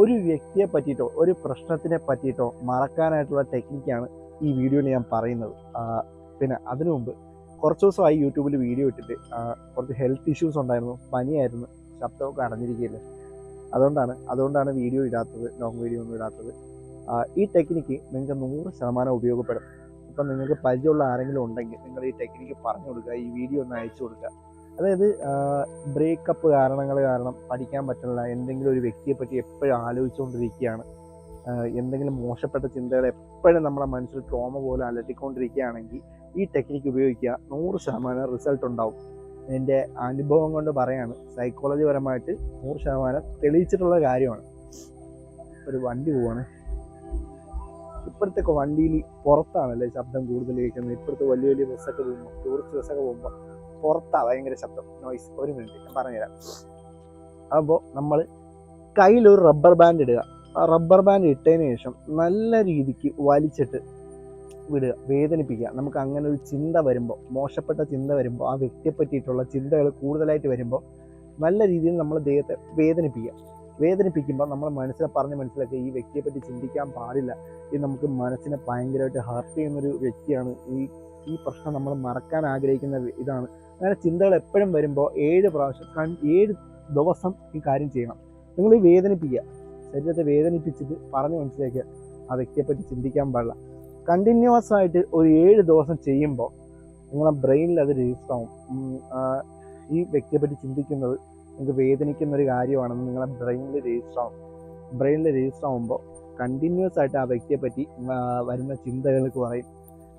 ഒരു വ്യക്തിയെ പറ്റിയിട്ടോ ഒരു പ്രശ്നത്തിനെ പറ്റിയിട്ടോ മറക്കാനായിട്ടുള്ള ടെക്നിക്കാണ് ഈ വീഡിയോയിൽ ഞാൻ പറയുന്നത്. പിന്നെ അതിനു മുമ്പ് കുറച്ച് ദിവസമായി യൂട്യൂബിൽ വീഡിയോ ഇട്ടിട്ട് കുറച്ച് ഹെൽത്ത് ഇഷ്യൂസ് ഉണ്ടായിരുന്നു പനിയായിരുന്നു ശബ്ദമൊക്കെ അടഞ്ഞിരിക്കുകയില്ല അതുകൊണ്ടാണ് അതുകൊണ്ടാണ് വീഡിയോ ഇടാത്തത് ലോങ് വീഡിയോ ഒന്നും ഇടാത്തത്. ഈ ടെക്നിക്ക് നിങ്ങൾക്ക് നൂറ് ശതമാനം ഉപയോഗപ്പെടും. ഇപ്പം നിങ്ങൾക്ക് പരിചയമുള്ള ആരെങ്കിലും ഉണ്ടെങ്കിൽ നിങ്ങൾ ഈ ടെക്നിക്ക് പറഞ്ഞു കൊടുക്കുക ഈ വീഡിയോ ഒന്ന് അയച്ചു കൊടുക്കുക. അതായത് ബ്രേക്കപ്പ് കാരണങ്ങൾ കാരണം പഠിക്കാൻ പറ്റുന്നില്ല. എന്തെങ്കിലും ഒരു വ്യക്തിയെ പറ്റി എപ്പോഴും ആലോചിച്ചുകൊണ്ടിരിക്കുകയാണ്. എന്തെങ്കിലും മോശപ്പെട്ട ചിന്തകൾ എപ്പോഴും നമ്മുടെ മനസ്സിൽ ട്രോമ പോലെ അലട്ടിക്കൊണ്ടിരിക്കുകയാണെങ്കിൽ ഈ ടെക്നിക്ക് ഉപയോഗിക്കുക. നൂറ് ശതമാനം റിസൾട്ട് ഉണ്ടാവും. എന്റെ അനുഭവം കൊണ്ട് പറയാണ് സൈക്കോളജി പരമായിട്ട് നൂറ് ശതമാനം തെളിയിച്ചിട്ടുള്ള കാര്യമാണ്. ഒരു വണ്ടി പോവാണ്. ഇപ്പോഴത്തെ വണ്ടിയിൽ പുറത്താണല്ലേ ശബ്ദം കൂടുതൽ കേൾക്കുന്നത്. ഇപ്പോഴത്തെ വലിയ വലിയ ബസ്സൊക്കെ പോകുമ്പോൾ ടൂറിസ്റ്റ് ബസ്സൊക്കെ പോകുമ്പോൾ പുറത്താണ് ഭയങ്കര ശബ്ദം നോയ്സ് ഒരു മിനിറ്റ് ഞാൻ പറഞ്ഞുതരാം. അപ്പോൾ നമ്മൾ കയ്യിൽ ഒരു റബ്ബർ ബാൻഡ് ഇടുക. ആ റബ്ബർ ബാൻഡ് ഇട്ടതിന് ശേഷം നല്ല രീതിക്ക് വലിച്ചിട്ട് വിടുക വേദനിപ്പിക്കുക. നമുക്ക് അങ്ങനെ ഒരു ചിന്ത വരുമ്പോൾ മോശപ്പെട്ട ചിന്ത വരുമ്പോൾ ആ വ്യക്തിയെ പറ്റിയിട്ടുള്ള ചിന്തകൾ കൂടുതലായിട്ട് വരുമ്പോൾ നല്ല രീതിയിൽ നമ്മൾ ദേഹത്തെ വേദനിപ്പിക്കുക. വേദനിപ്പിക്കുമ്പോൾ നമ്മൾ മനസ്സിനെ പറഞ്ഞ് മനസ്സിലാക്കുക ഈ വ്യക്തിയെ പറ്റി ചിന്തിക്കാൻ പാടില്ല. ഇത് നമുക്ക് മനസ്സിനെ ഭയങ്കരമായിട്ട് ഹർട്ട് ചെയ്യുന്നൊരു വ്യക്തിയാണ് ഈ ഈ പ്രശ്നം നമ്മൾ മറക്കാൻ ആഗ്രഹിക്കുന്ന ഇതാണ്. അങ്ങനെ ചിന്തകൾ എപ്പോഴും വരുമ്പോൾ ഏഴ് പ്രാവശ്യം ഏഴ് ദിവസം ഈ കാര്യം ചെയ്യണം. നിങ്ങൾ ഈ വേദനിപ്പിക്കുക. ശരീരത്തെ വേദനിപ്പിച്ചിട്ട് പറഞ്ഞ് മനസ്സിലാക്കുക ആ വ്യക്തിയെ പറ്റി ചിന്തിക്കാൻ പാടില്ല. കണ്ടിന്യൂസ് ആയിട്ട് ഒരു ഏഴ് ദിവസം ചെയ്യുമ്പോൾ നിങ്ങളെ ബ്രെയിനിൽ അത് രജിസ്റ്റർ ആവും. ഈ വ്യക്തിയെ പറ്റി ചിന്തിക്കുന്നത് നിങ്ങൾക്ക് വേദനിക്കുന്ന ഒരു കാര്യമാണെന്ന് നിങ്ങളെ ബ്രെയിനിൽ രജിസ്റ്റർ ആവും. ബ്രെയിനിൽ രജിസ്റ്റർ ആവുമ്പോൾ കണ്ടിന്യൂസ് ആയിട്ട് ആ വ്യക്തിയെ പറ്റി വരുന്ന ചിന്തകൾക്ക് കുറയും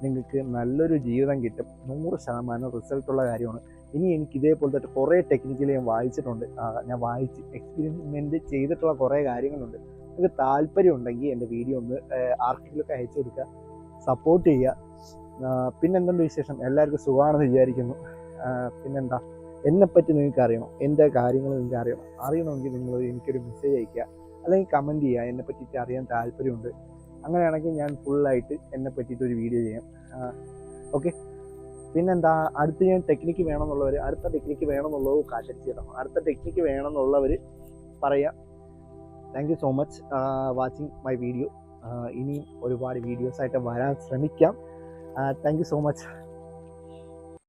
നിങ്ങൾക്ക് നല്ലൊരു ജീവിതം കിട്ടും. നൂറ് ശതമാനം റിസൾട്ടുള്ള കാര്യമാണ്. ഇനി എനിക്ക് ഇതേപോലത്തെ കുറേ ടെക്നിക്കൽ ഞാൻ വായിച്ചിട്ടുണ്ട്. ഞാൻ വായിച്ച് എക്സ്പെരിമെന്റ് ചെയ്തിട്ടുള്ള കുറേ കാര്യങ്ങളുണ്ട്. നിങ്ങൾക്ക് താല്പര്യം ഉണ്ടെങ്കിൽ എന്റെ വീഡിയോ ഒന്ന് ആർക്കെങ്കിലുമൊക്കെ അയച്ചു കൊടുക്കുക. സപ്പോർട്ട് ചെയ്യുക. പിന്നെന്തുണ്ട് വിശേഷം? എല്ലാവർക്കും സുഖമാണെന്ന് വിചാരിക്കുന്നു. പിന്നെന്താ? എന്നെപ്പറ്റി നിങ്ങൾക്ക് അറിയണം. എന്റെ കാര്യങ്ങൾ നിങ്ങൾക്ക് അറിയണം. അറിയണമെങ്കിൽ നിങ്ങൾ എനിക്കൊരു മെസ്സേജ് അയയ്ക്കുക. അല്ലെങ്കിൽ കമന്റ് ചെയ്യുക. എന്നെ പറ്റിയിട്ട് അറിയാൻ താല്പര്യമുണ്ട്. അങ്ങനെയാണെങ്കിൽ ഞാൻ ഫുള്ളായിട്ട് എന്നെ പറ്റിയിട്ട് ഒരു വീഡിയോ ചെയ്യാം. ഓക്കെ പിന്നെന്താ അടുത്ത് ഞാൻ ടെക്നിക്ക് വേണമെന്നുള്ളവർ അടുത്ത ടെക്നിക്ക് വേണമെന്നുള്ളത് കാശടിച്ച് തരണം. അടുത്ത ടെക്നിക്ക് വേണമെന്നുള്ളവർ പറയാം thank you so much watching my video ഇനിയും ഒരുപാട് വീഡിയോസായിട്ട് വരാൻ ശ്രമിക്കാം. Thank you so much